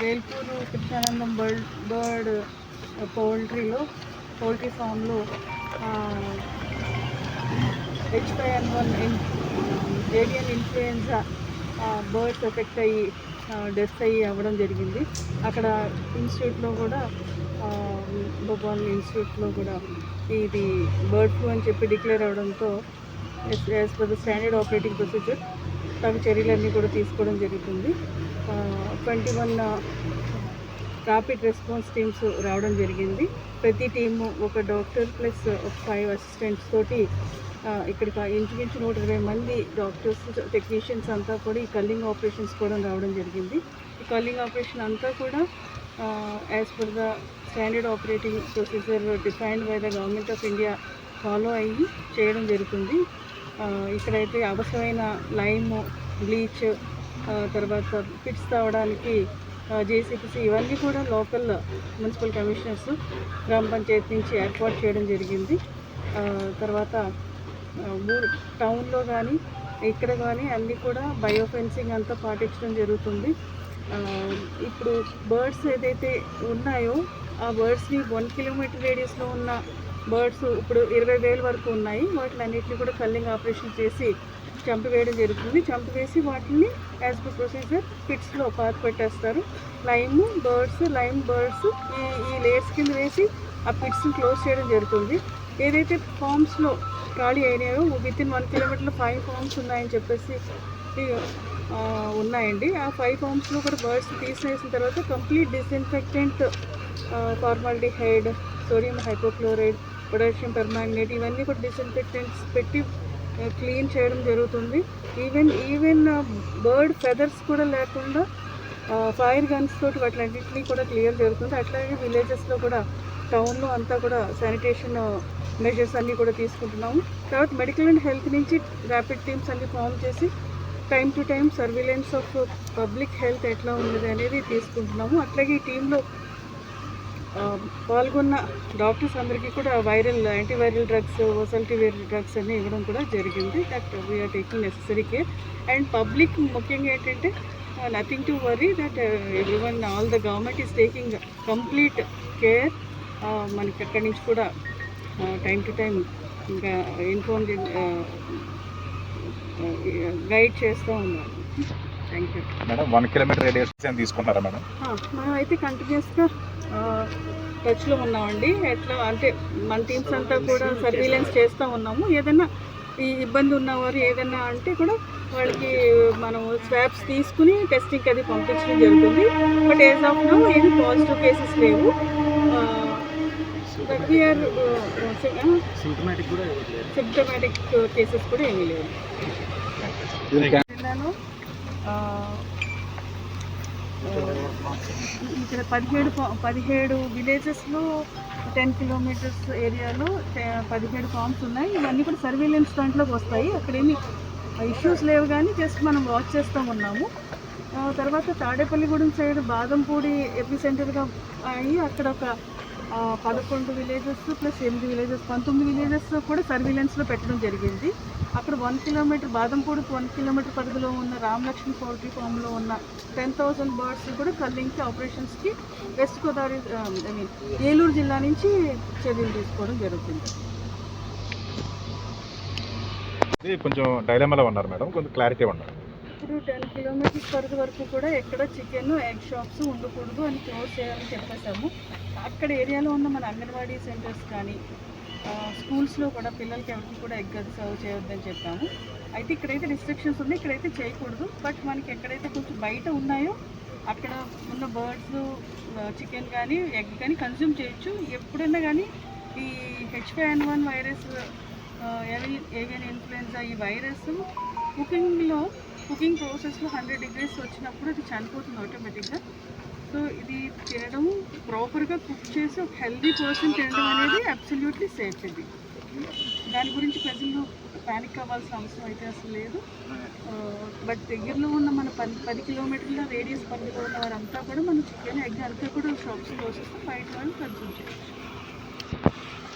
Velpur Krishnanandam bird bird పౌల్ట్రీలో poultry ఫామ్లో H five N one avian influenza birds effect అయ్యి death అయ్యి అవ్వడం జరిగింది. అక్కడ ఇన్స్టిట్యూట్లో కూడా భోపాల్ ఇన్స్టిట్యూట్లో కూడా ఇది బర్డ్ ఫ్లూ అని చెప్పి డిక్లేర్ అవడంతో as per the standard operating procedure తగు చర్యలన్నీ కూడా తీసుకోవడం జరుగుతుంది. Twenty one rapid response teams రావడం జరిగింది. ప్రతి టీము ఒక డాక్టర్ ప్లస్ ఒక ఫైవ్ అసిస్టెంట్స్ తోటి ఇక్కడ ఇంచుమించు నూట ఇరవై మంది డాక్టర్స్ టెక్నీషియన్స్ అంతా కూడా ఈ కల్లింగ్ ఆపరేషన్స్ కూడా రావడం జరిగింది. ఈ కల్లింగ్ ఆపరేషన్ అంతా కూడా as per the standard operating procedure defined by the government of India follow అయ్యి చేయడం జరుగుతుంది. ఇక్కడైతే అవసరమైన లైమ్ బ్లీచ్ తర్వాత ఫిట్స్ తావడానికి జేసీపీసీ ఇవన్నీ కూడా లోకల్ మున్సిపల్ కమిషనర్స్ గ్రామ పంచాయతీ నుంచి ఏర్పాటు చేయడం జరిగింది. తర్వాత ఊరు టౌన్లో కానీ ఇక్కడ కానీ అన్నీ కూడా బయో ఫెన్సింగ్ అంతా పాటించడం జరుగుతుంది. ఇప్పుడు బర్డ్స్ ఏదైతే ఉన్నాయో ఆ బర్డ్స్ని వన్ కిలోమీటర్ రేడియస్లో ఉన్న బర్డ్స్ ఇప్పుడు ఇరవై వేల వరకు ఉన్నాయి. వాటిని అన్నింటినీ కూడా కల్లింగ్ ఆపరేషన్ చేసి చంపివేయడం జరుగుతుంది. చంపివేసి వాటిని యాజ్ పర్ ప్రొసీజర్ పిట్స్లో పాత పెట్టేస్తారు. లైమ్ బర్డ్స్ లైమ్ బర్డ్స్ ఈ ఈ లేయర్స్ కింద వేసి ఆ పిట్స్ని క్లోజ్ చేయడం జరుగుతుంది. ఏదైతే ఫామ్స్లో ఖాళీ అయినాయో విత్ ఇన్ వన్ కిలోమీటర్లో ఫైవ్ ఫామ్స్ ఉన్నాయని చెప్పేసి ఉన్నాయండి. ఆ ఫైవ్ ఫామ్స్లో కూడా బర్డ్స్ తీసేసిన తర్వాత complete disinfectant formaldehyde sodium hypochloride potassium permanganate ఇవన్నీ కూడా డిస్ఇన్ఫెక్టెంట్స్ పెట్టి క్లీన్ చేయడం జరుగుతుంది. ఈవెన్ ఈవెన్ బర్డ్ ఫెదర్స్ కూడా లేకుండా ఫైర్ గన్స్ తోటి వాటిలన్నింటినీ కూడా క్లియర్ జరుగుతుంది. అట్లాగే విలేజెస్లో కూడా టౌన్లో అంతా కూడా శానిటేషన్ మెజర్స్ uh, అన్నీ కూడా తీసుకుంటున్నాము. తర్వాత మెడికల్ అండ్ హెల్త్ నుంచి ర్యాపిడ్ టీమ్స్ అన్ని ఫామ్ చేసి time to time surveillance of public health ఎట్లా ఉన్నది అనేది తీసుకుంటున్నాము. అట్లాగే ఈ టీంలో పాల్గొన్న డాక్టర్స్ అందరికీ కూడా viral antiviral drugs oseltamivir drugs అన్ని ఇవ్వడం కూడా జరిగింది. That we're taking necessary care and public ముఖ్యంగా ఏంటంటే nothing to worry that every one all the government is taking complete care మనకి అక్కడి నుంచి కూడా టైం టు టైం ఇంకా ఇన్ఫార్మ్ గైడ్ చేస్తూ ఉన్నాను thank you madam one kilometer radius తీసుకుంటారా మేడం మనం అయితే కంటిన్యూస్గా టచ్లో ఉన్నామండి. ఎట్లా అంటే మన టీమ్స్ అంతా కూడా సర్వీలెన్స్ చేస్తూ ఉన్నాము. ఏదైనా ఈ ఇబ్బంది ఉన్నవారు ఏదైనా అంటే కూడా వాళ్ళకి మనం స్వాబ్స్ తీసుకుని టెస్టింగ్కి అది పంపించడం జరుగుతుంది. బట్ ఏజ్ ఆఫ్ నో ఏమి పాజిటివ్ కేసెస్ లేవు. బట్ వీఆర్ సిమ్టమాటిక్ కేసెస్ కూడా ఏమీ లేవు. జిల్లాలో ఇక్కడ పదిహేడు పదిహేడు విలేజెస్లో టెన్ కిలోమీటర్స్ ఏరియాలో టె- పదిహేడు ఫామ్స్ ఉన్నాయి. ఇవన్నీ కూడా సర్వేలెన్స్ దాంట్లోకి వస్తాయి. అక్కడేమి ఇష్యూస్ లేవు కానీ జస్ట్ మనం వాచ్ చేస్తూ ఉన్నాము. తర్వాత తాడేపల్లిగూడెం సైడ్ బాదంపూడి ఎపి సెంటర్గా అయ్యి అక్కడ ఒక పదకొండు విలేజెస్ ప్లస్ ఎనిమిది విలేజెస్ పంతొమ్మిది విలేజెస్ కూడా సర్వీలెన్స్లో పెట్టడం జరిగింది. అక్కడ వన్ కిలోమీటర్ బాదంపూడికి వన్ కిలోమీటర్ పరిధిలో ఉన్న రామలక్ష్మి పౌల్ట్రీ ఫామ్లో ఉన్న టెన్ థౌసండ్ బర్డ్స్ కూడా కల్లింగ్కి ఆపరేషన్స్కి West Godavari I mean Eluru జిల్లా నుంచి చర్యలు తీసుకోవడం జరుగుతుంది. కొంచెం డైలమాలో ఉన్నారు మేడం. కొంచెం క్లారిటీ ఉన్నారు. ఇప్పుడు టెన్ కిలోమీటర్స్ పరిధి వరకు కూడా ఎక్కడ చికెన్ ఎగ్ షాప్స్ ఉండకూడదు అని క్లోజ్ చేయాలని చెప్పేశాము. అక్కడ ఏరియాలో ఉన్న మన అంగన్వాడీ సెంటర్స్ కానీ స్కూల్స్లో కూడా పిల్లలకి ఎవరికి కూడా ఎగ్ అది సర్వ్ చేయొద్దని చెప్పాము. అయితే ఇక్కడైతే రిస్ట్రిక్షన్స్ ఉన్నాయి ఇక్కడైతే చేయకూడదు. బట్ మనకి ఎక్కడైతే కొంచెం బయట ఉన్నాయో అక్కడ ఉన్న బర్డ్స్ చికెన్ కానీ ఎగ్ కానీ కన్జ్యూమ్ చేయొచ్చు. ఎప్పుడైనా కానీ ఈ H five one virus avian influenza ఈ వైరస్ కుకింగ్లో కుకింగ్ ప్రాసెస్లో హండ్రెడ్ డిగ్రీస్ వచ్చినప్పుడు అది చనిపోతుంది ఆటోమేటిక్గా సో ఇది తినడం ప్రాపర్గా కుక్ చేసి ఒక హెల్దీ పర్సన్ తినడం అనేది అబ్సల్యూట్లీ సేఫ్ ఇది. దాని గురించి ప్రజలు ప్యానిక్ అవ్వాల్సిన అవసరం అయితే అసలు లేదు. బట్ దగ్గరలో ఉన్న మన పది పది కిలోమీటర్ల రేడియస్ పరిధిలో ఉన్న వారంతా కూడా మన చికెన్ ఎగ్ అంతా కూడా షాప్స్ క్లోజ్ బయట వాళ్ళు కన్సూమ్ చేయొచ్చు.